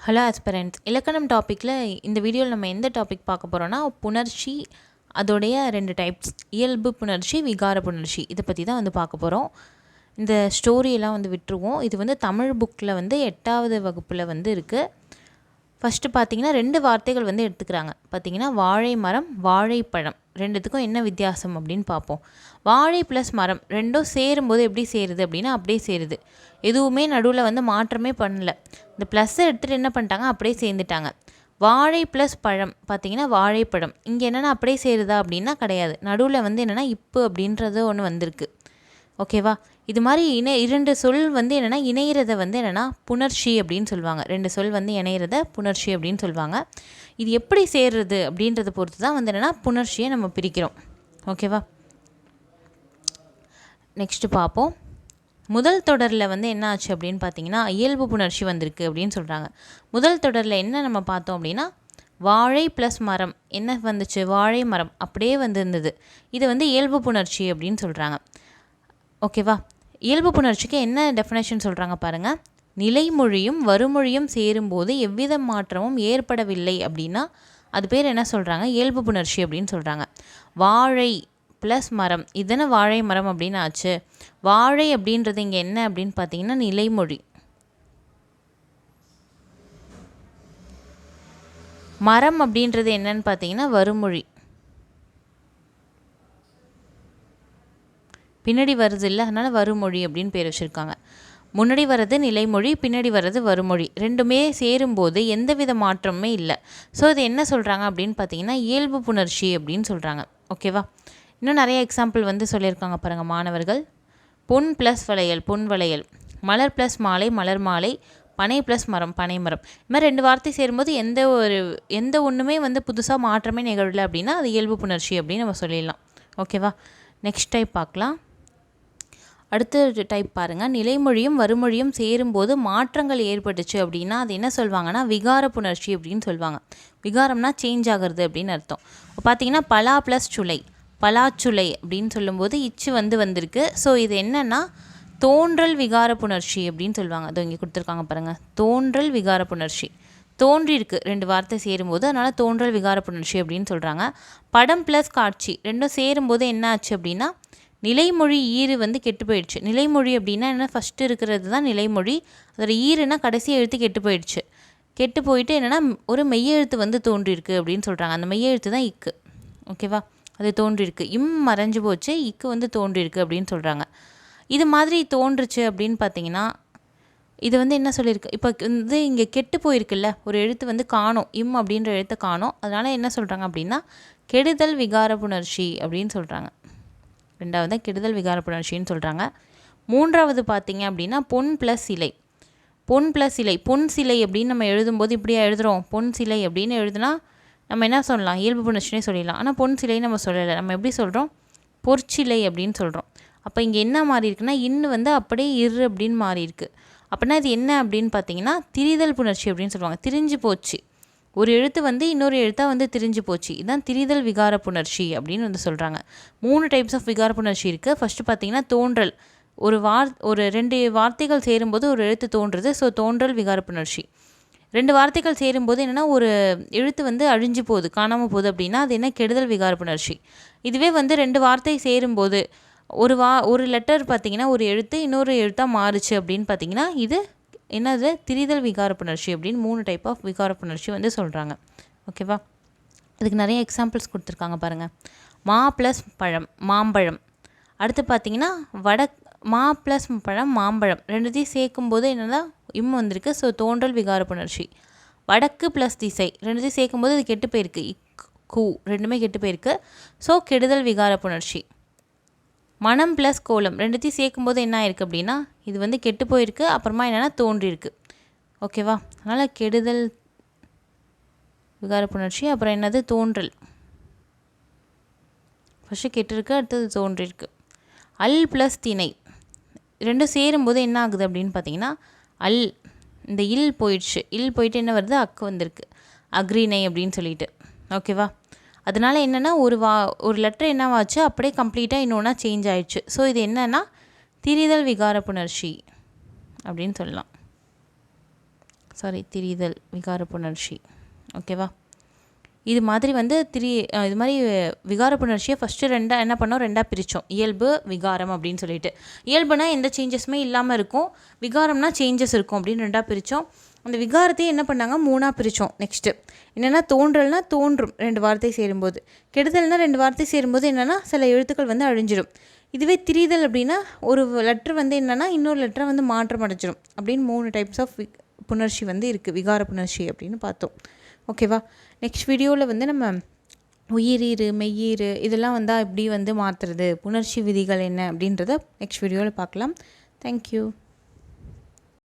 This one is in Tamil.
ஹலோ ஆஸ்பரண்ட்ஸ் இலக்கணம் டாப்பிக்கில் இந்த வீடியோவில் நம்ம எந்த டாபிக் பார்க்க போகிறோன்னா புணர்ச்சி அதோடைய ரெண்டு டைப்ஸ் இயல்பு புணர்ச்சி விகார புணர்ச்சி. இதை பற்றி தான் வந்து பார்க்க போகிறோம் இந்த ஸ்டோரியெல்லாம் வந்து விட்டுருவோம். இது வந்து தமிழ் புக்கில் வந்து எட்டாவது வகுப்பில் வந்து இருக்குது ஃபஸ்ட்டு பார்த்தீங்கன்னா ரெண்டு வார்த்தைகள் வந்து எடுத்துக்கிறாங்க. பார்த்தீங்கன்னா வாழை மரம் வாழைப்பழம். ரெண்டுத்துக்கும் என்ன வித்தியாசம் அப்படின்னு பார்ப்போம் வாழை ப்ளஸ் மரம் ரெண்டும் சேரும்போது எப்படி சேருது அப்படின்னா அப்படியே சேருது. எதுவுமே நடுவில் வந்து மாற்றமே பண்ணல. இந்த ப்ளஸ்ஸை எடுத்துகிட்டு என்ன பண்ணிட்டாங்க? அப்படியே சேர்ந்துட்டாங்க. வாழை ப்ளஸ் பழம் பார்த்தீங்கன்னா வாழைப்பழம். இங்கே என்னென்னா அப்படியே சேருதா அப்படின்னா கிடையாது. நடுவில் வந்து என்னென்னா இப்பு அப்படின்றது ஒன்று வந்திருக்கு. ஓகேவா? இது மாதிரி இணை இரண்டு சொல் வந்து என்னென்னா இணையிறத வந்து என்னென்னா புணர்ச்சி அப்படின்னு சொல்லுவாங்க. ரெண்டு சொல் வந்து இணையிறத புணர்ச்சி அப்படின்னு சொல்லுவாங்க. இது எப்படி சேர்றது அப்படின்றத பொறுத்து தான் வந்து என்னென்னா புணர்ச்சியை நம்ம பிரிக்கிறோம். ஓகேவா? நெக்ஸ்ட்டு பார்ப்போம். முதல் தொடரில் வந்து என்ன ஆச்சு அப்படின்னு பார்த்தீங்கன்னா இயல்பு புணர்ச்சி வந்திருக்கு அப்படின்னு சொல்கிறாங்க முதல் தொடரில் என்ன நம்ம பார்த்தோம் அப்படின்னா வாழை ப்ளஸ் மரம். என்ன வந்துச்சு? வாழை மரம். அப்படியே வந்திருந்தது. இது வந்து இயல்பு புணர்ச்சி அப்படின்னு சொல்கிறாங்க ஓகேவா இயல்பு புணர்ச்சிக்கு என்ன டெஃபினேஷன் சொல்கிறாங்க பாருங்கள் நிலைமொழியும் வறுமொழியும் சேரும்போது எவ்வித மாற்றமும் ஏற்படவில்லை அப்படின்னா அது பேர் என்ன சொல்கிறாங்க இயல்பு புணர்ச்சி அப்படின்னு சொல்கிறாங்க வாழை ப்ளஸ் மரம். இதனை வாழை மரம் அப்படின்னு ஆச்சு வாழை அப்படின்றது இங்கே என்ன அப்படின்னு பார்த்தீங்கன்னா நிலைமொழி. மரம் அப்படின்றது என்னன்னு பார்த்தீங்கன்னா வறுமொழி. பின்னாடி வருது இல்லை அதனால் வருமொழி அப்படின்னு பேர் வச்சுருக்காங்க. முன்னாடி வர்றது நிலைமொழி பின்னாடி வர்றது வருமொழி ரெண்டுமே சேரும்போது எந்தவித மாற்றமுமே இல்லை. ஸோ இது என்ன சொல்கிறாங்க அப்படின்னு பார்த்தீங்கன்னா இயல்பு புணர்ச்சி அப்படின்னு சொல்கிறாங்க ஓகேவா இன்னும் நிறைய எக்ஸாம்பிள் வந்து சொல்லியிருக்காங்க பாருங்கள் மாணவர்கள். பொன் ப்ளஸ் வளையல் பொன் வளையல். மலர் ப்ளஸ் மாலை மலர் மாலை. பனை ப்ளஸ் மரம் பனை மரம். இது மாதிரி ரெண்டு வார்த்தை சேரும்போது எந்த ஒரு எந்த ஒன்றுமே வந்து புதுசாக மாற்றமே நிகழலை அப்படின்னா அது இயல்பு புணர்ச்சி அப்படின்னு நம்ம சொல்லிடலாம். ஓகேவா நெக்ஸ்ட் டைப் பார்க்கலாம். அடுத்த டைப் பாருங்கள் நிலைமொழியும் வறுமொழியும் சேரும்போது மாற்றங்கள் ஏற்பட்டுச்சு அப்படின்னா அது என்ன சொல்லுவாங்கன்னா விகார புணர்ச்சி அப்படின்னு சொல்லுவாங்க விகாரம்னா சேஞ்ச் ஆகிறது அப்படின்னு அர்த்தம். பார்த்தீங்கன்னா பலா ப்ளஸ் சுளை பலாச்சுளை அப்படின்னு சொல்லும்போது இச்சு வந்து வந்திருக்கு. ஸோ இது என்னென்னா தோன்றல் விகார புணர்ச்சி அப்படின்னு சொல்லுவாங்க அதோ இங்கே கொடுத்துருக்காங்க பாருங்கள் தோன்றல் விகார புணர்ச்சி. தோன்றியிருக்கு. ரெண்டு வார்த்தை சேரும்போது அதனால் தோன்றல் விகார புணர்ச்சி அப்படின்னு சொல்கிறாங்க படம் ப்ளஸ் காட்சி ரெண்டும் சேரும்போது என்ன ஆச்சு அப்படின்னா நிலைமொழி ஈறு வந்து கெட்டு போயிடுச்சு. நிலைமொழி அப்படின்னா என்ன? ஃபஸ்ட்டு இருக்கிறது தான் நிலைமொழி. அதோட ஈறுனா கடைசி எழுத்து கெட்டு போயிடுச்சு. கெட்டு போயிட்டு என்னென்னா ஒரு மெய்யெழுத்து வந்து தோன்றியிருக்கு அப்படின்னு சொல்கிறாங்க அந்த மெய்யெழுத்து தான் இக்கு. ஓகேவா அது தோன்றியிருக்கு இம் மறைஞ்சு போச்சு. இக்கு வந்து தோன்றியிருக்கு அப்படின்னு சொல்கிறாங்க இது மாதிரி தோன்றுச்சு அப்படின்னு பார்த்தீங்கன்னா இது வந்து என்ன சொல்லியிருக்கு? இப்போ வந்து இங்கே கெட்டு போயிருக்குல்ல? ஒரு எழுத்து வந்து காணும். இம் அப்படின்ற எழுத்தை காணும். அதனால் என்ன சொல்கிறாங்க அப்படின்னா கெடுதல் விகார புணர்ச்சி அப்படின்னு சொல்கிறாங்க ரெண்டாவது கெடுதல் விகார புணர்ச்சின்னு சொல்கிறாங்க மூன்றாவது பார்த்தீங்க அப்படின்னா பொன் ப்ளஸ் சிலை. பொன் ப்ளஸ் சிலை. பொன் சிலை அப்படின்னு நம்ம எழுதும்போது இப்படியா எழுதுகிறோம் பொன் சிலை அப்படின்னு எழுதுனா நம்ம என்ன சொல்லலாம்? இயல்பு புணர்ச்சினே சொல்லிடலாம். ஆனால் பொன் சிலை நம்ம சொல்லலை. நம்ம எப்படி சொல்கிறோம் பொற்சிலை அப்படின்னு சொல்கிறோம் அப்போ இங்கே என்ன மாறி இருக்குன்னா இன்னு வந்து அப்படியே இரு அப்படின்னு மாறி இருக்குது அப்படின்னா இது என்ன அப்படின்னு பார்த்தீங்கன்னா திரிதல் புணர்ச்சி அப்படின்னு சொல்லுவாங்க. திரிஞ்சு போச்சு. ஒரு எழுத்து வந்து இன்னொரு எழுத்தாக வந்து திரிஞ்சு போச்சு. இதுதான் திரிதல் விகார புணர்ச்சி அப்படின்னு வந்து சொல்கிறாங்க மூணு டைப்ஸ் ஆஃப் விகார புணர்ச்சி இருக்குது ஃபஸ்ட்டு பார்த்தீங்கன்னா தோன்றல். ஒரு வார் ஒரு ரெண்டு வார்த்தைகள் சேரும்போது ஒரு எழுத்து தோன்றுறது. ஸோ தோன்றல் விகார புணர்ச்சி. ரெண்டு வார்த்தைகள் சேரும்போது என்னென்னா ஒரு எழுத்து வந்து அழிஞ்சு போகுது காணாமல் போகுது அப்படின்னா அது என்ன? கெடுதல் விகார புணர்ச்சி. இதுவே வந்து ரெண்டு வார்த்தை சேரும்போது ஒரு வா ஒரு லெட்டர் பார்த்திங்கன்னா ஒரு எழுத்து இன்னொரு எழுத்தாக மாறுச்சு அப்படின்னு பார்த்தீங்கன்னா இது என்னது? திரிதல் விகார புணர்ச்சி அப்படின்னு மூணு டைப் ஆஃப் விகார புணர்ச்சி வந்து சொல்கிறாங்க ஓகேவா அதுக்கு நிறைய எக்ஸாம்பிள்ஸ் கொடுத்துருக்காங்க பாருங்கள் மா ப்ளஸ் பழம் மாம்பழம். அடுத்து பார்த்தீங்கன்னா வட மா ப்ளஸ் பழம் மாம்பழம். ரெண்டுத்தையும் சேர்க்கும்போது என்னென்னா இம் வந்திருக்கு. ஸோ தோன்றல் விகார புணர்ச்சி வடக்கு ப்ளஸ் திசை. ரெண்டுத்தையும் சேர்க்கும்போது இது கெட்டு போயிருக்கு. இக் கூ. ரெண்டுமே கெட்டு போயிருக்கு. ஸோ கெடுதல் விகார புணர்ச்சி மனம் ப்ளஸ் கோலம் ரெண்டுத்தையும் சேர்க்கும்போது என்ன ஆயிருக்கு அப்படின்னா இது வந்து கெட்டு போயிருக்கு அப்புறமா என்னென்னா தோன்றியிருக்கு. ஓகேவா அதனால் கெடுதல் விகார புணர்ச்சி அப்புறம் என்னது? தோன்றல். ஃபஸ்ட்டு கெட்டிருக்கு அடுத்தது தோன்றிருக்கு அல் ப்ளஸ் திணை. ரெண்டும் சேரும்போது என்ன ஆகுது அப்படின்னு பார்த்தீங்கன்னா அல் இந்த இல் போயிடுச்சு. இல் போயிட்டு என்ன வருது? அக்கு வந்திருக்கு. அக்ரிணை அப்படின்னு சொல்லிட்டு. ஓகேவா அதனால் என்னென்னா ஒரு வா ஒரு லெட்டர் என்னவாச்சு அப்படியே கம்ப்ளீட்டாக இன்னொன்னா சேஞ்ச் ஆயிடுச்சு. ஸோ இது என்னென்னா திரிதல் விகார புணர்ச்சி அப்படின்னு சொல்லலாம். சாரி திரிதல் விகார புணர்ச்சி. ஓகேவா இது மாதிரி வந்து திரி இது மாதிரி விகார புணர்ச்சியை ஃபஸ்ட்டு ரெண்டாக என்ன பண்ணோம்? ரெண்டாக பிரித்தோம் இயல்பு விகாரம் அப்படின்னு சொல்லிட்டு. இயல்புனா எந்த சேஞ்சஸுமே இல்லாமல் இருக்கும். விகாரம்னா சேஞ்சஸ் இருக்கும் அப்படின்னு ரெண்டாக பிரித்தோம் அந்த விகாரத்தையே என்ன பண்ணாங்க? மூணாக பிரித்தோம் நெக்ஸ்ட்டு என்னென்னா தோன்றல்னா தோன்றும். ரெண்டு வார்த்தை சேரும்போது. கெடுதல்னால் ரெண்டு வார்த்தை சேரும்போது என்னென்னா சில எழுத்துக்கள் வந்து அழிஞ்சிடும் இதுவே திரிதல் அப்படின்னா ஒரு லெட்ரு வந்து என்னென்னா இன்னொரு லெட்டரை வந்து மாற்றம் அடைஞ்சிடும் அப்படின்னு மூணு டைப்ஸ் ஆஃப் புணர்ச்சி வந்து இருக்குது விகார புணர்ச்சி அப்படின்னு பார்த்தோம். ஓகேவா நெக்ஸ்ட் வீடியோவில் வந்து நம்ம உயிரீறு மெய்யீறு இதெல்லாம் வந்தால் எப்படி வந்து மாற்றுறது புணர்ச்சி விதிகள் என்ன அப்படின்றத நெக்ஸ்ட் வீடியோவில் பார்க்கலாம். தேங்க்யூ